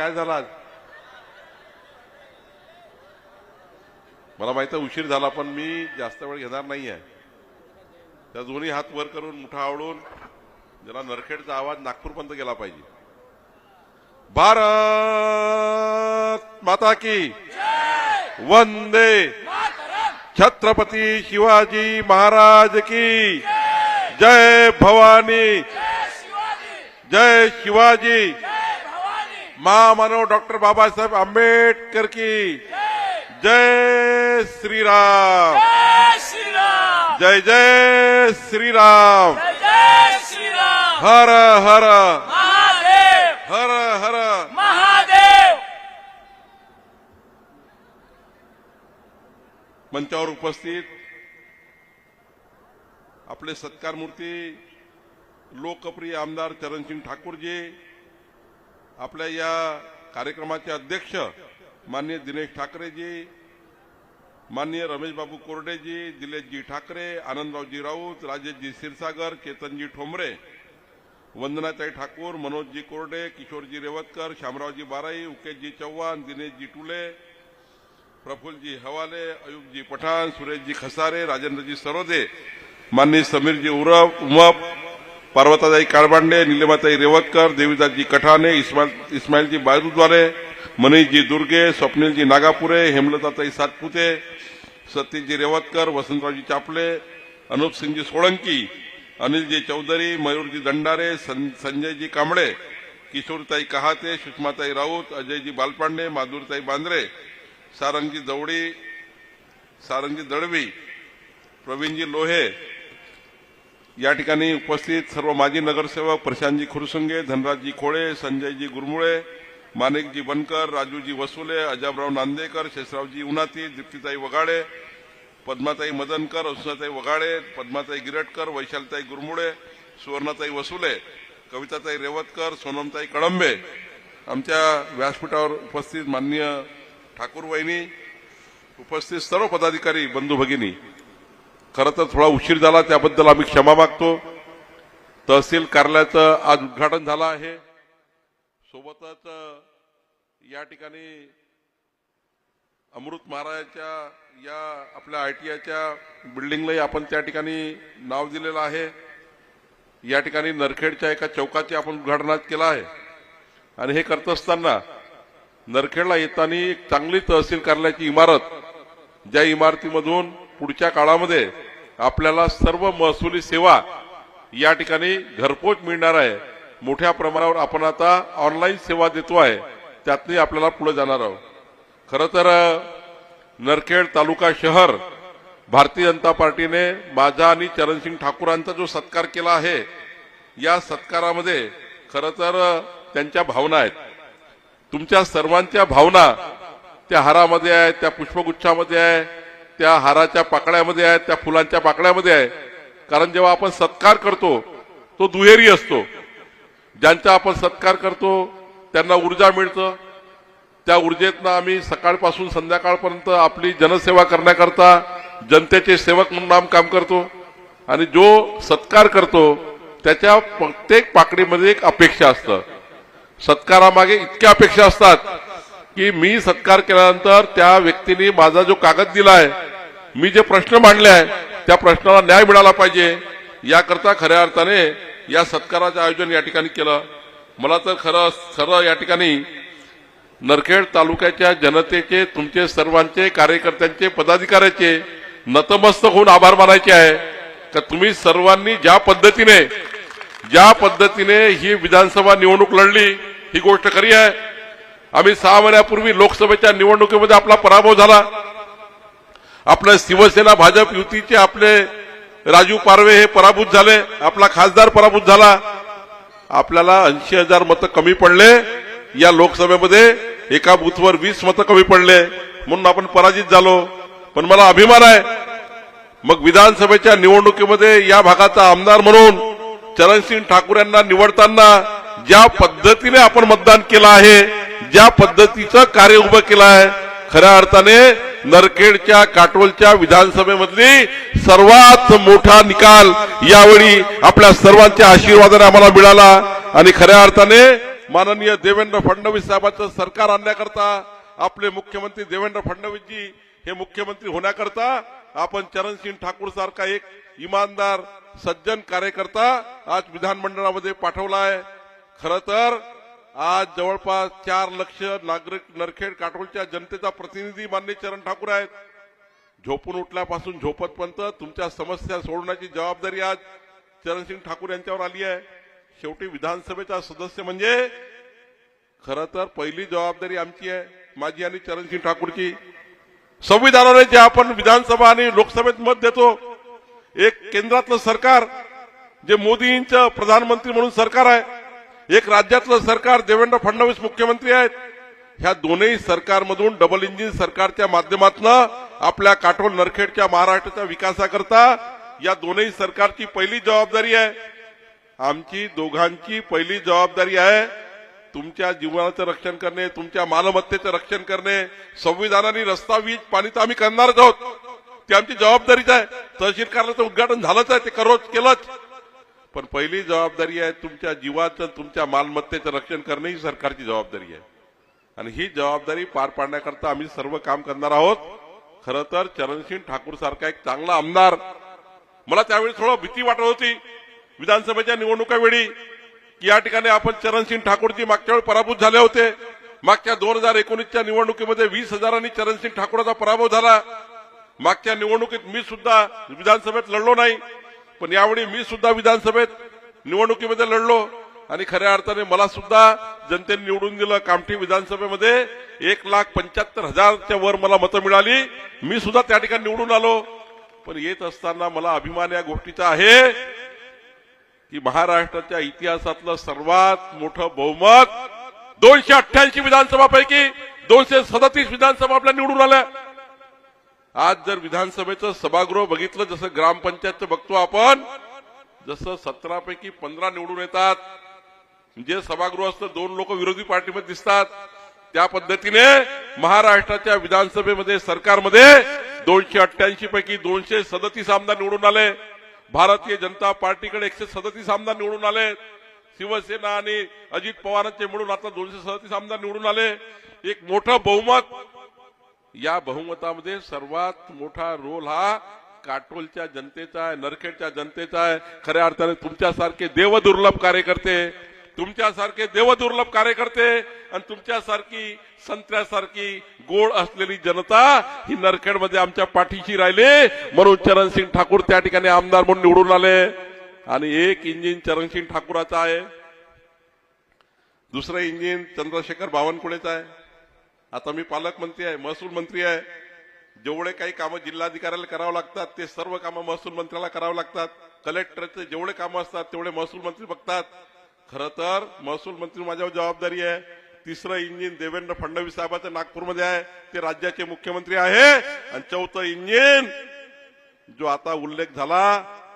काय झाला आज? मला माहीत उशीर झाला पण मी जास्त वेळ घेणार नाही आहे त्या दोन्ही हात वर करून मुठा आवडून ज्याला नरखेडचा आवाज नागपूरपर्यंत गेला पाहिजे. भारत माता की वंदे. छत्रपती शिवाजी महाराज की जय भवानी. जय शिवाजी. महामानव डॉक्टर बाबा साहेब आंबेडकर की। जय जय श्रीराम। जय जय श्रीराम। जय जय हर हर। महादेव। हर हर। महादेव। मंचावर उपस्थित आपले सत्कार मूर्ती लोकप्रिय आमदार चरणसिंग ठाकूरजी आपल्या या कार्यक्रमाचे अध्यक्ष माननीय दिनेश ठाकरेजी माननीय रमेशबाबू कोरडेजी दिलेशजी ठाकरे आनंदरावजी राऊत राजेशजी क्षीरसागर चेतनजी ठोंबरे वंदनाताई ठाकूर मनोजजी कोरडे किशोरजी रेवतकर शामरावजी बाराई उकेशजी चव्हाण दिनेशजी टुले प्रफुल्लजी हवाले अयुबजी पठाण सुरेशजी खसारे राजेंद्रजी सरोदे माननीय समीरजी उरफ उमप पार्वताताई काळबांडे निलेमाताई रेवतकर देवीदासजी कठाणे इस्माईल इस्माईलजी बायरुद्वारे मनीषजी दुर्गे स्वप्नीलजी नागापुरे हेमलताताई सातपुते सतीशजी रेवतकर वसंतरावजी चापले अनुपसिंगजी सोळंकी अनिलजी चौधरी मयूरजी दंडारे सं- संजयजी कांबळे किशोरताई कहाते सुषमाताई राऊत अजयजी बालपांडे माधुरताई बांद्रे सारंगजी दवडी सारंगजी दळवी प्रवीणजी लोहे या ठिकाणी उपस्थित सर्व माजी नगरसेवक प्रशांतजी खुरसुंगे धनराजजी खोळे संजयजी गुरमुळे माणिकजी बनकर राजूजी वसुले अजाबराव नांदेकर शेषरावजी उनाती दीप्तीताई वगाडे पद्माताई मदनकर असुनाताई वगाडे पद्माताई गिरटकर वैशालताई गुरमुळे सुवर्णाताई वसुले कविताताई रेवतकर सोनमताई कळंबे. आमच्या व्यासपीठावर उपस्थित माननीय ठाकूर वहिनी उपस्थित सर्व पदाधिकारी बंधू भगिनी. खरं तर थोडा उशीर झाला त्याबद्दल आम्ही क्षमा मागतो. तहसील कार्यालयाचं आज उद्घाटन झालं आहे. सोबतच या ठिकाणी अमृत महाराजाच्या या आपल्या आय टी आयच्या बिल्डिंगलाही आपण त्या ठिकाणी नाव दिलेलं आहे. या ठिकाणी नरखेडच्या एका चौकाचे आपण उद्घाटन केलं आहे. आणि हे करत असताना नरखेडला येताना एक चांगली तहसील कार्यालयाची इमारत ज्या इमारतीमधून पुढच्या काळामध्ये आपल्याला सर्व महसुली सेवा या ठिकाणी घरपोच मिळणार आहे. मोठ्या प्रमाणावर आपण आता ऑनलाईन सेवा देतो आहे. त्यातही आपल्याला पुढे जाणार आहोत. खरं तर नरखेड तालुका शहर भारतीय जनता पार्टीने माझा आणि चरणसिंग ठाकूरांचा जो सत्कार केला आहे या सत्कारामध्ये खरं तर त्यांच्या भावना आहेत. तुमच्या सर्वांच्या भावना त्या हारामध्ये आहेत त्या पुष्पगुच्छामध्ये आहे त्या हाराच्या पाकळ्यामध्ये आहे त्या फुलांच्या पाकळ्यामध्ये आहे. कारण जेव्हा आपण सत्कार करतो तो दुहेरी असतो. ज्यांचा आपण सत्कार करतो त्यांना ऊर्जा मिळतं. त्या ऊर्जेतनं आम्ही सकाळपासून संध्याकाळपर्यंत आपली जनसेवा करण्याकरता जनतेचे सेवक म्हणून आम काम करतो. आणि जो सत्कार करतो त्याच्या प्रत्येक पाकडीमध्ये एक अपेक्षा असतं. सत्कारामागे इतक्या अपेक्षा असतात की मी सत्कार केल्यानंतर त्या व्यक्तीने माझा जो कागद दिलाय मी जे प्रश्न मांडले आहे त्या प्रश्नाला न्याय मिळाला पाहिजे. याकरता खऱ्या अर्थाने या सत्काराचं आयोजन या ठिकाणी केलं. मला तर खरं खरं या ठिकाणी नरखेड तालुक्याच्या जनतेचे तुमचे सर्वांचे कार्यकर्त्यांचे पदाधिकाऱ्याचे नतमस्तक होऊन आभार मानायचे आहे. तर तुम्ही सर्वांनी ज्या पद्धतीने ज्या पद्धतीने ही विधानसभा निवडणूक लढली ही गोष्ट खरी आहे. आम्ही सहा महिन्यापूर्वी लोकसभेच्या निवडणुकीमध्ये आपला पराभव झाला. आपलं शिवसेना भाजप युतीचे आपले राजू पारवे हे पराभूत झाले. आपला खासदार पराभूत झाला. आपल्याला ऐंशी हजार मतं कमी पडले. या लोकसभेमध्ये एका बूथवर वीस मतं कमी पडले. म्हणून आपण पराजित झालो. पण मला अभिमान आहे. मग विधानसभेच्या निवडणुकीमध्ये या भागाचा आमदार म्हणून चरणसिंग ठाकूर यांना निवडताना ज्या पद्धतीने आपण मतदान केलं आहे ज्या पद्धतीचं कार्य उभं केलं आहे खऱ्या अर्थाने नरखेडच्या काटोलच्या विधानसभेमधली सर्वात मोठा निकाल यावेळी आपल्या सर्वांच्या आशीर्वादाने आम्हाला मिळाला. आणि खऱ्या अर्थाने माननीय देवेंद्र फडणवीस साहेबांचं सरकार आणण्याकरता आपले मुख्यमंत्री देवेंद्र फडणवीसजी हे मुख्यमंत्री होण्याकरता आपण चरणसिंग ठाकूर सारखा एक इमानदार सज्जन कार्यकर्ता आज विधानमंडळामध्ये पाठवला आहे खरं तर आज जवळपास चार लक्ष नागरिक नरखेड काटोलच्या जनतेचा प्रतिनिधी मान्य चरण ठाकूर आहेत. झोपून उठल्यापासून झोपतपर्यंत तुमच्या समस्या सोडवण्याची जबाबदारी आज चरणसिंग ठाकूर यांच्यावर आली आहे. शेवटी विधानसभेचा सदस्य म्हणजे खरं तर पहिली जबाबदारी आमची आहे माझी आणि चरणसिंग ठाकूरची. संविधानाने जे आपण विधानसभा आणि लोकसभेत मत देतो एक केंद्रातलं सरकार जे मोदींचं प्रधानमंत्री म्हणून सरकार आहे एक राज्यातलं सरकार देवेंद्र फडणवीस मुख्यमंत्री आहेत. ह्या दोन्ही सरकारमधून डबल इंजिन सरकारच्या माध्यमातून आपल्या काटोल नरखेडच्या महाराष्ट्राच्या विकासाकरता या दोन्ही सरकारची पहिली जबाबदारी आहे. आमची दोघांची पहिली जबाबदारी आहे तुमच्या जीवनाचं रक्षण करणे तुमच्या मालमत्तेचं रक्षण करणे. संविधानाने रस्ता वीज पाणी तर आम्ही करणारच आहोत. ती आमची जबाबदारीच आहे. तहसील कार्यालयाचं उद्घाटन झालंच आहे. ते करोच केलंच. पण पहिली जबाबदारी आहे तुमच्या जीवाचं तुमच्या मालमत्तेचं रक्षण करणे ही सरकारची जबाबदारी आहे. आणि ही जबाबदारी पार पाडण्याकरता आम्ही सर्व काम करणार आहोत. खरं तर चरणसिंग ठाकूर सारखा एक चांगला आमदार. मला त्यावेळी थोडं भीती वाटत होती विधानसभेच्या निवडणुकावेळी की या ठिकाणी आपण चरणसिंग ठाकूरजी मागच्या वेळी पराभूत झाले होते. मागच्या दोन हजार एकोणीसच्या निवडणुकीमध्ये वीस हजारांनी चरणसिंग ठाकूरचा पराभव झाला. मागच्या निवडणुकीत मी सुद्धा विधानसभेत लढलो नाही. पण यावेळी मी सुद्धा विधानसभेत निवडणुकीमध्ये लढलो आणि खऱ्या अर्थाने मला सुद्धा जनतेने निवडून दिलं. कामठी विधानसभेमध्ये एक लाख पंच्याहत्तर हजारच्या वर मला मतं मिळाली. मी सुद्धा त्या ठिकाणी निवडून आलो. पण येत असताना मला अभिमान या गोष्टीचा आहे की महाराष्ट्राच्या इतिहासातलं सर्वात मोठं बहुमत दोनशे अठ्ठ्याऐंशी विधानसभापैकी दोनशे सदतीस विधानसभा आपल्या निवडून आल्या. आज जर विधानसभेचं सभागृह बघितलं जसं ग्रामपंचायतचं बघतो आपण जसं सतरापैकी पंधरा निवडून येतात जे सभागृह असतं दोन लोक विरोधी पार्टीमध्ये दिसतात त्या पद्धतीने महाराष्ट्राच्या विधानसभेमध्ये सरकारमध्ये दोनशे अठ्ठ्याऐंशी पैकी दोनशे सदतीस आमदार निवडून आले. भारतीय जनता पार्टीकडे एकशे सदतीस आमदार निवडून आले. शिवसेना आणि अजित पवारांचे मिळून आता दोनशे सदतीस आमदार निवडून आले. एक मोठं बहुमत या बहुमतामध्ये सर्वात मोठा रोल हा काटोलच्या जनतेचा आहे नरखेडच्या जनतेचा आहे. खऱ्या अर्थाने तुमच्यासारखे देवदुर्लभ कार्यकर्ते तुमच्यासारखे देवदुर्लभ कार्यकर्ते आणि तुमच्यासारखी संत्र्यासारखी गोड असलेली जनता ही नरखेडमध्ये आमच्या पाठीशी राहिली. म्हणून चरणसिंग ठाकूर त्या ठिकाणी आमदार म्हणून निवडून आले. आणि एक इंजिन चरणसिंग ठाकूराचा आहे. दुसरं इंजिन चंद्रशेखर बावनकुळेचं आहे. आता मी पालकमंत्री आहे महसूल मंत्री आहे. जेवढे काही कामं जिल्हाधिकाऱ्याला करावं लागतात ते सर्व कामं महसूल मंत्र्याला करावं लागतात. कलेक्टरचे जेवढे कामं असतात तेवढे महसूल मंत्री बघतात. खरं तर महसूल मंत्री माझ्यावर जबाबदारी आहे. तिसरं इंजिन देवेंद्र फडणवीस साहेबाचं नागपूरमध्ये आहे. ते राज्याचे मुख्यमंत्री आहे. आणि चौथं इंजिन जो आता उल्लेख झाला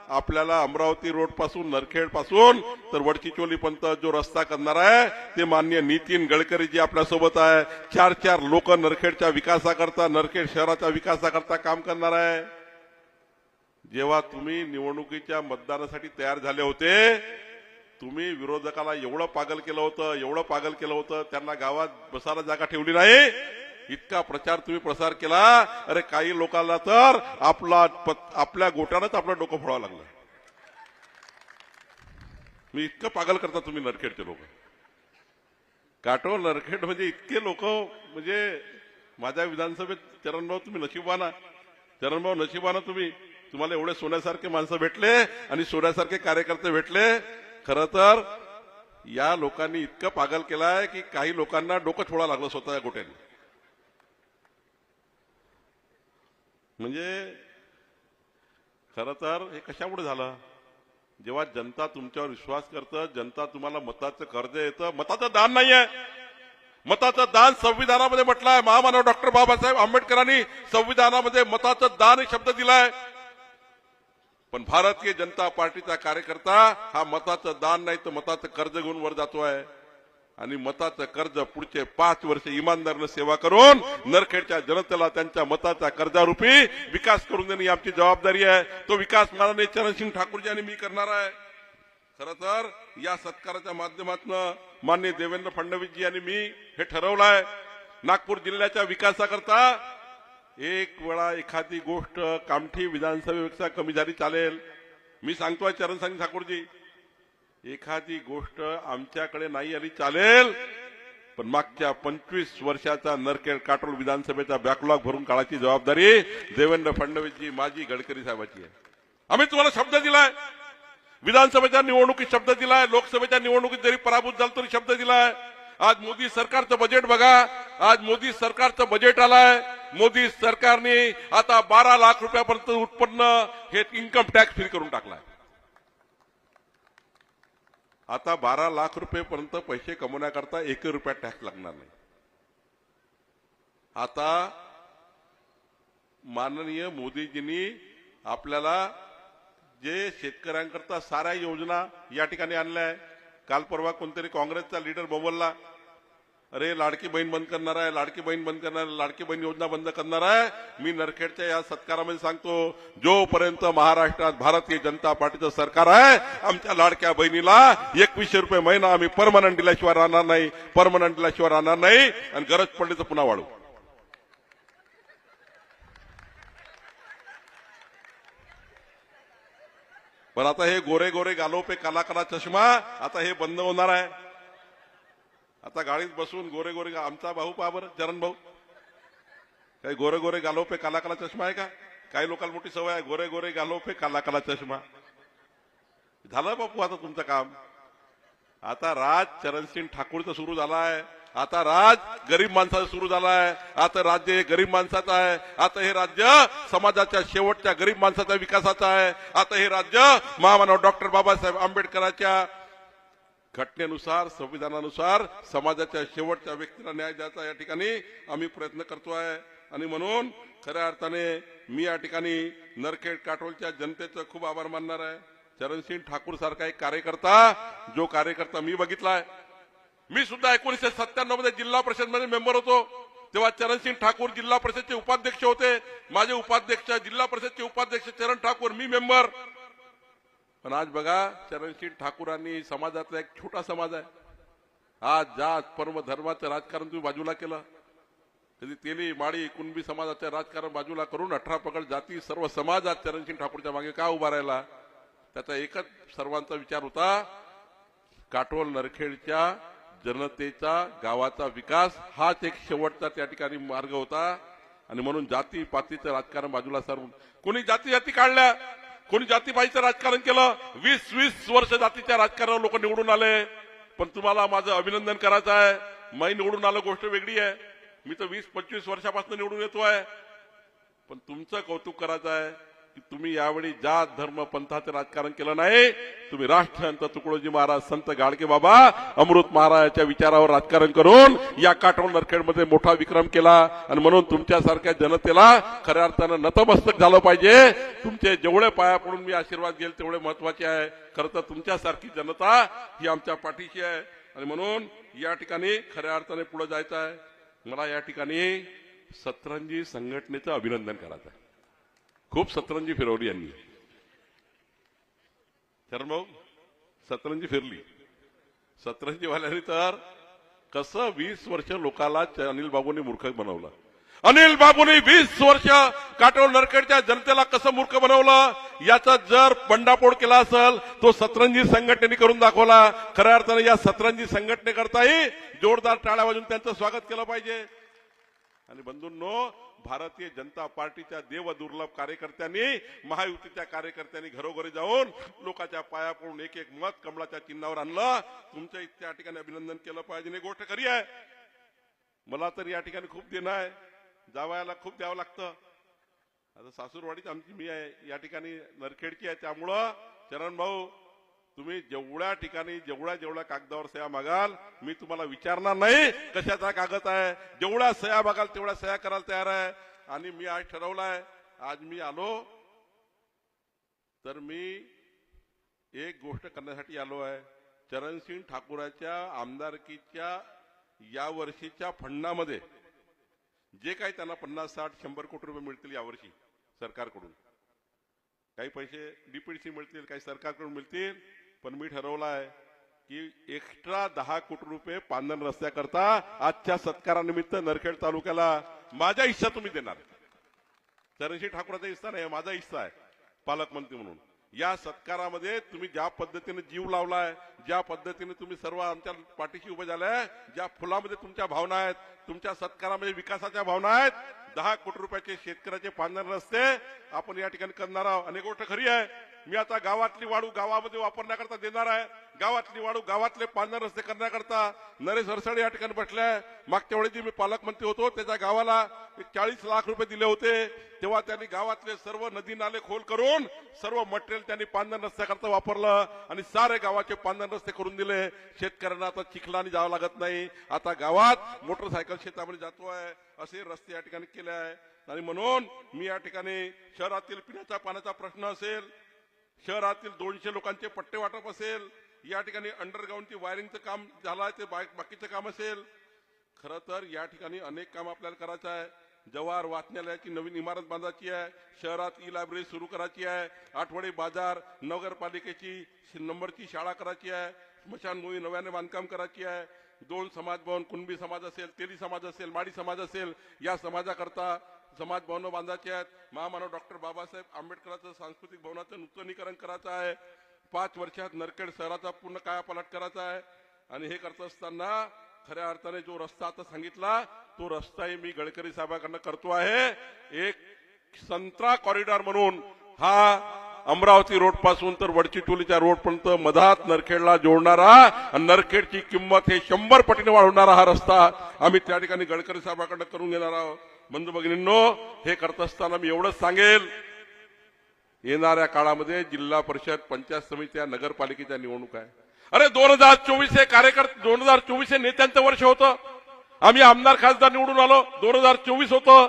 आपल्याला अमरावती रोडपासून नरखेडपासून तर वडचिचोली पर्यंत जो रस्ता करणार आहे ते मान्य नितीन गडकरी जी आपल्यासोबत आहे. चार चार लोक नरखेडच्या विकासाकरता नरखेड शहराच्या विकासाकरता काम करणार आहे. जेव्हा तुम्ही निवडणुकीच्या मतदानासाठी तयार झाले होते तुम्ही विरोधकाला एवढं पागल केलं होतं एवढं पागल केलं होतं त्यांना गावात बसायला जागा ठेवली नाही. इतका प्रचार तुम्ही प्रसार केला अरे काही लोकांना तर आपला आपल्या गोट्यानंच आपलं डोकं फोडावं लागलं. मी इतकं पागल करता तुम्ही नरखेडचे लोक. काटो नरखेड म्हणजे इतके लोक म्हणजे माझ्या विधानसभेत चरणभाऊ तुम्ही नशिबाना चरणभाऊ नशिबाना तुम्ही. तुम्हाला एवढे सोन्यासारखे माणसं भेटले आणि सोन्यासारखे कार्यकर्ते भेटले. खरं तर या लोकांनी इतकं पागल केलाय की काही लोकांना डोकं छोडा लागलं स्वतःच्या गोट्याने. म्हणजे खरं तर हे कशामुळे झालं? जेव्हा जनता तुमच्यावर विश्वास करतं जनता तुम्हाला मताचं कर्ज येतं मताचं दान नाहीये. मताचं दान संविधानामध्ये म्हटलं आहे महामानव डॉक्टर बाबासाहेब आंबेडकरांनी संविधानामध्ये मताचं दान हे शब्द दिलाय. पण भारतीय जनता पार्टीचा कार्यकर्ता हा मताचं दान नाही तर मताचं कर्ज घेऊन वर जातो आहे आणि मताचं कर्ज पुढचे पाच वर्ष इमानदारनं सेवा करून नरखेडच्या जनतेला त्यांच्या मताच्या कर्जारूपी विकास करून देणे ही आमची जबाबदारी आहे. तो विकास मानाने चरणसिंग ठाकूरजी आणि मी करणार आहे. खर तर या सत्काराच्या माध्यमातून माननीय देवेंद्र फडणवीसजी आणि मी हे ठरवलं आहे नागपूर जिल्ह्याच्या विकासाकरता एक वेळा एखादी गोष्ट कामठी विधानसभेपेक्षा कमी झाली चालेल. मी सांगतोय चरणसिंग ठाकूरजी. एखादी गोष्ट आमच्याकडे नाही आली चालेल. पण मागच्या पंचवीस वर्षाचा नरकेळ काटोल विधानसभेचा बॅकलॉग भरून काढायची जबाबदारी देवेंद्र फडणवीसची माझी गडकरी साहेबाची आहे. आम्ही तुम्हाला शब्द दिलाय. विधानसभेच्या निवडणुकीत शब्द दिलाय. लोकसभेच्या निवडणुकीत जरी पराभूत झालो तरी शब्द दिलाय. आज मोदी सरकारचं बजेट बघा. आज मोदी सरकारचं बजेट आलाय. मोदी सरकारने आता बारा लाख रुपयापर्यंत उत्पन्न हे इन्कम टॅक्स फ्री करून टाकलाय. आता बारा लाख रुपयेपर्यंत पैसे कमवण्याकरता एक रुपया टॅक्स लागणार नाही. आता माननीय मोदीजींनी आपल्याला जे शेतकऱ्यांकरता साऱ्या योजना या ठिकाणी आणल्या आहे. काल परवा कोणतरी काँग्रेसचा लीडर बोंबलला अरे लाडकी बहीण बंद करणार आहे लाडकी बहीण बंद करणार आहे, लाडकी बहीण योजना बंद करणार आहे. मी नरखेडच्या या सत्कारामध्ये सांगतो जोपर्यंत महाराष्ट्रात भारतीय जनता पार्टीचं सरकार आहे आमच्या लाडक्या बहिणीला एकवीसशे रुपये महिना आम्ही परमनंट दिल्याशिवाय राहणार नाही परमनंट दिल्याशिवाय राहणार नाही आणि गरज पडली तर पुन्हा वाढू. पण आता हे गोरे गोरे गालोपे काला काला चष्मा आता हे बंद होणार आहे. आता गाडीत बसून गोरे गोरे आमचा भाऊ पहा बरं चरण भाऊ. काही गोरे गोरे गालोपे काला काला चष्मा आहे का? काही लोकांना मोठी सवय आहे गोरे गोरे गालोपे काला काला चष्मा. झालं बापू आता तुमचं काम. आता राज चरणसिंग ठाकूरचं सुरू झालाय. आता राज गरीब माणसाचं सुरू झालाय. आता राज्य हे गरीब माणसाचं आहे. आता हे राज्य समाजाच्या शेवटच्या गरीब माणसाच्या विकासाचं आहे. आता हे राज्य महामानव डॉक्टर बाबासाहेब आंबेडकरांच्या घटनेनुसार संविधानानुसार समाजाच्या शेवटच्या व्यक्तीला न्याय द्यायचा या ठिकाणी आम्ही प्रयत्न करतोय. आणि म्हणून खऱ्या अर्थाने मी या ठिकाणी नरखेड काटोलच्या जनतेचं खूप आभार मानणार आहे. चरणसिंग ठाकूर सारखा एक कार्यकर्ता जो कार्यकर्ता मी बघितलाय. मी सुद्धा एकोणीसशे सत्त्याण्णवमध्ये जिल्हा परिषदमध्ये मेंबर होतो. तेव्हा चरणसिंग ठाकूर जिल्हा परिषदचे उपाध्यक्ष होते. माझे उपाध्यक्ष जिल्हा परिषदचे उपाध्यक्ष चरण ठाकूर मी मेंबर. पण आज बघा चरणशील ठाकूरांनी समाजातला एक छोटा समाज आहे. आज जात पर्व धर्माचं राजकारण तुम्ही बाजूला केलं. कधी तेली माळी कुणबी समाजाचं राजकारण बाजूला करून अठरा पकड जाती सर्व समाज आज चरणसिंग ठाकूरच्या मागे का उभा राहिला? त्याचा एकच सर्वांचा विचार होता काटोल नरखेडच्या जनतेचा गावाचा विकास हाच एक शेवटचा त्या ठिकाणी मार्ग होता. आणि म्हणून जाती पातीचं राजकारण बाजूला सारून कोणी जाती जाती काढल्या? कोणी जातीबाईचं राजकारण केलं? वीस वीस वर्ष जातीच्या राजकारणावर लोक निवडून आले. पण तुम्हाला माझं अभिनंदन करायचं आहे. मी निवडून आलं गोष्ट वेगळी आहे. मी तर वीस पंचवीस वर्षापासून निवडून येतो आहे पण तुमचं कौतुक करायचं आहे. की तुम्ही यावेळी जात धर्म पंथाचे राजकारण केलं नाही तुम्ही राष्ट्रसंत तुकडोजी महाराज संत गाडगे बाबा अमृत महाराजाच्या विचारावर राजकारण करून या काटोल नरखेडमध्ये मोठा विक्रम केला आणि म्हणून तुमच्यासारख्या जनतेला खऱ्या अर्थानं नतमस्तक झालं पाहिजे. तुमचे जेवढे पाया पडून मी आशीर्वाद घेईल तेवढे महत्त्वाचे आहे. खरं तर तुमच्यासारखी जनता ही आमच्या पाठीशी आहे. आणि म्हणून या ठिकाणी खऱ्या अर्थाने पुढे जायचं आहे. मला या ठिकाणी सतरंजी संघटनेचं अभिनंदन करायचं आहे. खूप सतरंजी फिरवली यांनी. तर मग सतरंजी फिरली. सतरंजीवाल्यांनी तर कसं वीस वर्ष लोकाला अनिल बाबूंनी मूर्ख बनवलं. अनिल बाबूंनी वीस वर्ष काटोल नरखेडच्या जनतेला कसं मूर्ख बनवलं? याचा जर बंडापोड केला असेल तो सतरंजी संघटनेने करून दाखवला. खऱ्या अर्थाने या सतरंजी संघटनेकरताही जोरदार टाळ्या वाजून त्यांचं स्वागत केलं पाहिजे. आणि बंधूंनो भारतीय जनता पार्टीच्या देवदुर्लभ कार्यकर्त्यांनी महायुतीच्या कार्यकर्त्यांनी घरोघरी जाऊन लोकांच्या पाया पडून एक एक मत कमळाच्या चिन्हावर आणलं. तुमच्या त्या ठिकाणी अभिनंदन केलं पाहिजे आणि ही गोष्ट खरी आहे. मला तर या ठिकाणी खूप देणं आहे. जावायला खूप द्यावं लागतं. आता सासूरवाडीच आमची मी आहे. या ठिकाणी नरखेडची आहे. त्यामुळं चरण भाऊ तुम्ही जेवढ्या ठिकाणी जेवढ्या जेवढ्या कागदावर सह्या मागाल मी तुम्हाला विचारणार नाही कशाचा कागद आहे. जेवढ्या सह्या मागाल तेवढ्या सह्या करायला तयार आहे. आणि मी आज ठरवलाय आज मी आलो तर मी एक गोष्ट करण्यासाठी आलो आहे. चरणसिंग ठाकूराच्या आमदारकीच्या या वर्षीच्या फंडामध्ये जे काही त्यांना पन्नास साठ शंभर कोटी रुपये मिळतील यावर्षी सरकारकडून. काही पैसे डीपीडीसी मिळतील काही सरकारकडून मिळतील. पण मी ठरवलं आहे की एक्स्ट्रा दहा कोटी रुपये पांधन रस्त्याकरता आजच्या सत्कारानिमित्त नरखेड तालुक्याला माझ्या हिस्सा तुम्ही देणार. चरणशी ठाकूराचा हिस्सा नाही माझा हिस्सा आहे पालकमंत्री म्हणून. या सत्कारामध्ये तुम्ही ज्या पद्धतीने जीव लावलाय ज्या पद्धतीने तुम्ही सर्व आमच्या पाठीशी उभे झालाय ज्या फुलामध्ये तुमच्या भावना आहेत तुमच्या सत्कारामध्ये विकासाच्या भावना आहेत दहा कोटी रुपयाचे शेतकऱ्याचे पांढर रस्ते आपण या ठिकाणी करणार आहोत. अनेक गोष्ट खरी आहे मी आता गावातली वाळू गावामध्ये वापरण्याकरता देणार आहे. गावातली वाळू गावातले पांढर रस्ते करण्याकरता नरेश हरसाळे या ठिकाणी बसलाय. मागच्या वेळी मी पालकमंत्री होतो त्याच्या गावाला चाळीस लाख रुपये दिले होते. तेव्हा त्यांनी गावातले सर्व नदी नाले खोल करून सर्व मटेरियल त्यांनी पांढर रस्त्याकरता वापरलं आणि सारे गावाचे पांढर रस्ते करून दिले. शेतकऱ्यांना आता चिखलाने जावं लागत नाही. आता गावात मोटरसायकल शेतामध्ये जातो आहे. असे रस्ते या ठिकाणी केले आहे. आणि म्हणून मी या ठिकाणी शहरातील पिण्याच्या पाण्याचा प्रश्न असेल शहरातील दोनशे लोकांचे पट्टे वाटप असेल या ठिकाणी अंडरग्राऊंडची वायरिंगचं काम झालं आहे ते बाकीचं काम असेल. खरं तर या ठिकाणी अनेक काम आपल्याला करायचं आहे. जवाहर वाचनालयाची नवीन इमारत बांधायची आहे शहरात ई लायब्ररी सुरू करायची आहे आठवडे बाजार नगरपालिकेची नंबरची शाळा करायची आहे स्मशानभूमी नव्याने बांधकाम करायची आहे. दोन समाज भवन कुणबी समाज असेल तेली समाज असेल माडी समाज असेल या समाजाकरता समाज भवन बांधायचे आहेत. महामानव डॉक्टर बाबासाहेब आंबेडकरांचं सांस्कृतिक भवनाचं नूतनीकरण करायचं आहे. पाच वर्षात नरखेड शहराचा पूर्ण कायापालट करायचा आहे. आणि हे करत असताना खऱ्या अर्थाने जो रस्ता आता सांगितला तो रस्ताही मी गडकरी साहेबांकडनं करतो आहे. एक संत्रा कॉरिडॉर म्हणून हा अमरावती रोडपासून तर वडची टोलीच्या रोड पर्यंत मधात नरखेडला जोडणारा आणि नरखेडची किंमत हे शंभर पटीने वाढवणारा हा रस्ता आम्ही त्या ठिकाणी गडकरी साहेबांकडनं करून घेणार आहोत. बंधू भगिनींनो हे करत असताना मी एवढंच सांगेल. येणाऱ्या काळामध्ये जिल्हा परिषद पंचायत समित्या नगरपालिकेच्या निवडणूक आहे. अरे दोन हजार चोवीस हे कार्यकर्ते दोन हजार चोवीस हे नेत्यांचं वर्ष होतं. आम्ही आमदार खासदार निवडून आलो. दोन हजार चोवीस होतं.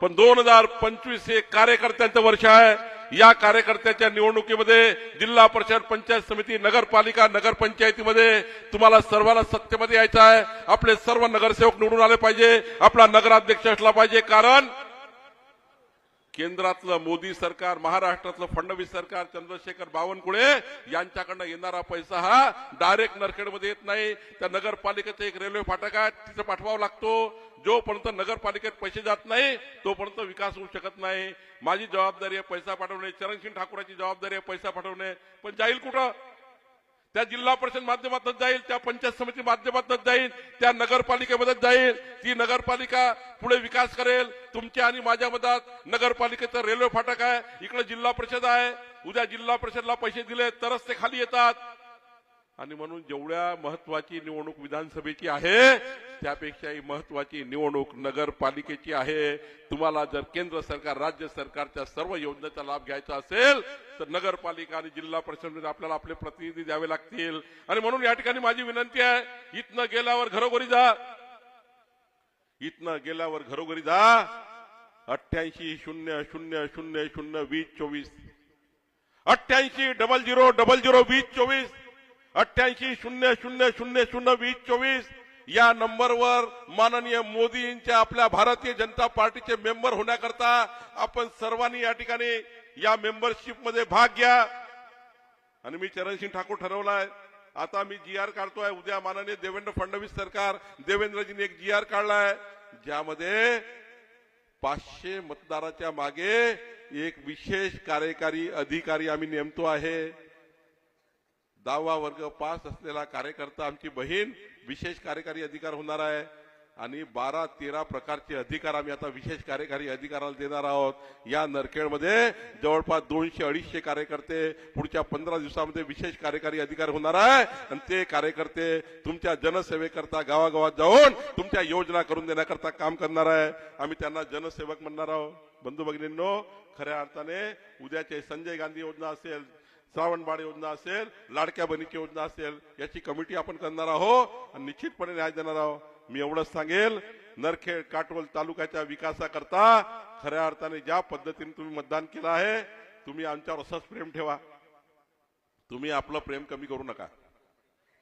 पण दोन हजार पंचवीस हे कार्यकर्त्यांचं वर्ष आहे. या कार्यकर्त्याच्या निवडणुकीमध्ये जिल्हा परिषद पंचायत समिती नगरपालिका नगरपंचायतीमध्ये तुम्हाला सर्वांना सत्तेमध्ये यायचं आहे. आपले सर्व नगरसेवक निवडून आले पाहिजे. आपला नगराध्यक्ष असला पाहिजे. कारण केंद्रातलं मोदी सरकार महाराष्ट्रातलं फडणवीस सरकार चंद्रशेखर बावनकुळे यांच्याकडनं येणारा पैसा हा डायरेक्ट नरखेडमध्ये येत नाही. त्या नगरपालिकेचं एक रेल्वे फाटक आहे तिथं पाठवावा लागतो. जोपर्यंत नगरपालिकेत पैसे जात नाही तोपर्यंत विकास होऊ शकत नाही. माझी जबाबदारी आहे पैसा पाठवणे चरणसिंग ठाकूराची जबाबदारी आहे पैसा पाठवणे. पण जाईल कुठं? त्या जिल्हा परिषद माध्यमातून जाईल त्या पंचायत समिती माध्यमातून जाईल त्या नगरपालिकेमध्ये जाईल. ती नगरपालिका पुढे विकास करेल. तुमच्या आणि माझ्या मधात नगरपालिकेचं रेल्वे फाटक आहे. इकडे जिल्हा परिषद आहे. उद्या जिल्हा परिषदला पैसे दिले तरच ते खाली येतात. आणि म्हणून जेवढ्या महत्वाची निवडणूक विधानसभेची आहे त्यापेक्षाही महत्वाची निवडणूक नगरपालिकेची आहे. तुम्हाला जर केंद्र सरकार राज्य सरकारच्या सर्व योजनेचा लाभ घ्यायचा असेल तर नगरपालिका आणि जिल्हा परिषद आपल्याला आपले प्रतिनिधी द्यावे लागतील. आणि म्हणून या ठिकाणी माझी विनंती आहे इथनं गेल्यावर घरोघरी जा. इथनं गेल्यावर घरोघरी जा. अठ्ठ्याऐंशी शून्य शून्य शून्य शून्य वीस चोवीस. अठ्ठ्याऐंशी डबल झिरो डबल झिरो वीस चोवीस. अठ्ठ्याऐंशी शून्य शून्य शून्य शून्य वीस चोवीस. या नंबरवर माननीय मोदींच्या आपल्या भारतीय जनता पार्टीचे मेंबर होण्याकरता आपण सर्वांनी या ठिकाणी या मेंबरशिपमध्ये भाग घ्या. आणि मी चरणसिंग ठाकूर ठरवलाय. आता मी जी आर काढतोय. उद्या माननीय देवेंद्र फडणवीस सरकार देवेंद्रजींनी एक जी आर काढलाय. ज्यामध्ये पाचशे मतदाराच्या मागे एक विशेष कार्यकारी अधिकारी आम्ही नेमतो आहे. दहावा वर्ग पास असलेला कार्यकर्ता आमची बहीण विशेष कार्यकारी अधिकार होणार आहे. आणि बारा तेरा प्रकारचे अधिकार आम्ही आता विशेष कार्यकारी अधिकाराला देणार आहोत. या नरखेडमध्ये जवळपास दोनशे अडीचशे कार्यकर्ते पुढच्या पंधरा दिवसामध्ये विशेष कार्यकारी अधिकार होणार आहे. आणि ते कार्यकर्ते तुमच्या जनसेवेकरता गावागावात जाऊन तुमच्या योजना करून देण्याकरता काम करणार आहे. आम्ही त्यांना जनसेवक म्हणणार आहोत. बंधू भगिनींनो खऱ्या अर्थाने उद्याचे संजय गांधी योजना असेल श्रावणबाळ योजना असेल लाडक्या बनीची योजना असेल याची कमिटी आपण करणार आहोत आणि निश्चितपणे न्याय देणार आहोत. मी एवढंच सांगेल नरखेड काटवल तालुक्याच्या विकासाकरता खऱ्या अर्थाने ज्या पद्धतीने तुम्ही मतदान केलं आहे तुम्ही आमच्यावर असंच प्रेम ठेवा. तुम्ही आपलं प्रेम कमी करू नका.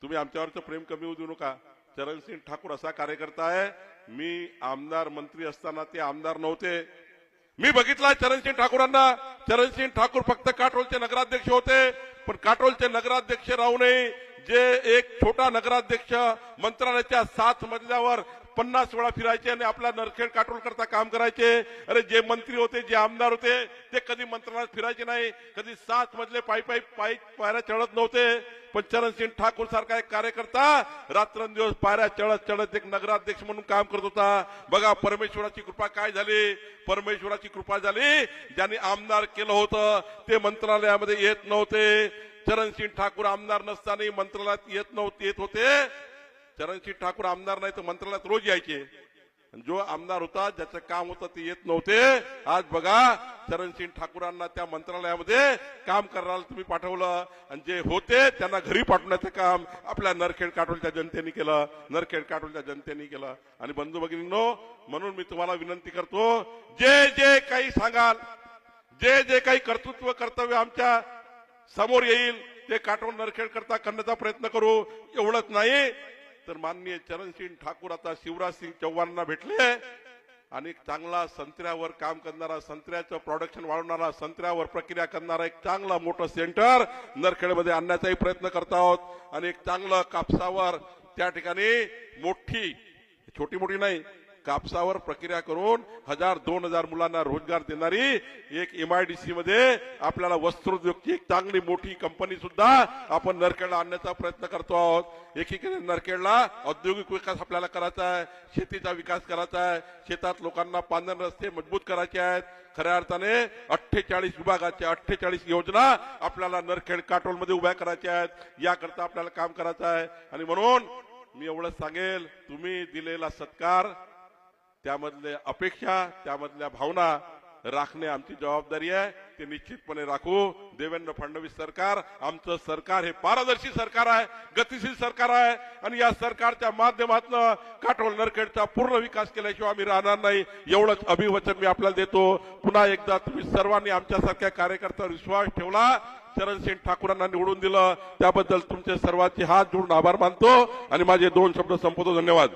तुम्ही आमच्यावरचं प्रेम कमी होऊ देऊ नका. चरणसिंग ठाकूर असा कार्यकर्ता आहे. मी आमदार मंत्री असताना ते आमदार नव्हते. मी बघितला चरणसिंग ठाकूरांना. चरणसिंग ठाकूर फक्त काटोलचे नगराध्यक्ष होते पण काटोलचे नगराध्यक्ष राहूनही जे एक छोटा नगराध्यक्ष मंत्रालयाच्या सात मजल्यावर पन्नास वेळा फिरायचे आणि आपला नरखेड काटोल करता काम करायचे. अरे जे मंत्री होते जे आमदार होते ते कधी मंत्रालयात फिरायचे नाही कधी सात मजले पायी पायी पायी पायऱ्या चढत नव्हते. पण चरणसिंग ठाकूर सारखा एक कार्यकर्ता रात्रंदिवस पायऱ्या चढत चढत एक नगराध्यक्ष म्हणून काम करत होता. बघा परमेश्वराची कृपा काय झाली? परमेश्वराची कृपा झाली. ज्यांनी आमदार केलं होतं ते मंत्रालयामध्ये येत नव्हते. चरणसिंग ठाकूर आमदार नसताना मंत्रालयात येत नव्हते येत होते. चरणसिंग ठाकूर आमदार नाही तर मंत्रालयात रोज यायचे. जो आमदार होता ज्याचं काम होतं ते येत नव्हते. आज बघा चरणसिंग ठाकूरांना त्या मंत्रालयामध्ये काम करायला तुम्ही पाठवलं. आणि जे होते त्यांना घरी पाठवण्याचं काम आपल्या नरखेड काटोलच्या जनतेने केलं. नरखेड काटोलच्या जनतेने केलं. आणि बंधू भगिनींनो म्हणून मी तुम्हाला विनंती करतो जे जे काही सांगाल जे जे काही कर्तृत्व कर्तव्य आमच्यासमोर येईल ते काटोल नरखेड करता करण्याचा प्रयत्न करू. एवढंच नाही तर माननीय चरणसिंग ठाकूर आता शिवराज सिंग चौहानांना भेटले आणि एक चांगला संत्र्यावर काम करणारा संत्र्याचं प्रोडक्शन वाढवणारा संत्र्यावर प्रक्रिया करणारा एक चांगला मोठं सेंटर नरखेडमध्ये आणण्याचाही प्रयत्न करत आहोत. आणि एक चांगलं कापसावर त्या ठिकाणी मोठी छोटी मोठी नाही कापसावर प्रक्रिया करून हजार दोन हजार मुलांना रोजगार देणारी एक एमआयडीसी मध्ये आपल्याला वस्त्रोद्योगची एक चांगली मोठी कंपनी सुद्धा आपण नरखेडला आणण्याचा प्रयत्न करतो आहोत. एकीकडे नरखेडला औद्योगिक विकास आपल्याला करायचा आहे शेतीचा विकास करायचा आहे शेतात लोकांना पांढर रस्ते मजबूत करायचे आहेत. खऱ्या अर्थाने अठ्ठेचाळीस विभागाच्या अठ्ठेचाळीस योजना आपल्याला नरखेड काटोलमध्ये उभ्या करायच्या आहेत. याकरता आपल्याला काम करायचं आहे. आणि म्हणून मी एवढं सांगेल तुम्ही दिलेला सत्कार त्यामधले अपेक्षा त्यामधल्या भावना राखणे आमची जबाबदारी आहे. ते निश्चितपणे राखू. देवेंद्र फडणवीस सरकार आमचं सरकार हे पारदर्शी सरकार आहे गतिशील सरकार आहे. आणि या सरकारच्या माध्यमातून काटोल नरखेडचा पूर्ण विकास केल्याशिवाय आम्ही राहणार नाही. एवढंच अभिवचन मी आपल्याला देतो. पुन्हा एकदा तुम्ही सर्वांनी आमच्यासारख्या कार्यकर्त्यावर विश्वास ठेवला. चरणसिंग ठाकूरांना निवडून दिलं. त्याबद्दल तुमचे सर्वांचे हात जोडून आभार मानतो. आणि माझे दोन शब्द संपवतो. धन्यवाद.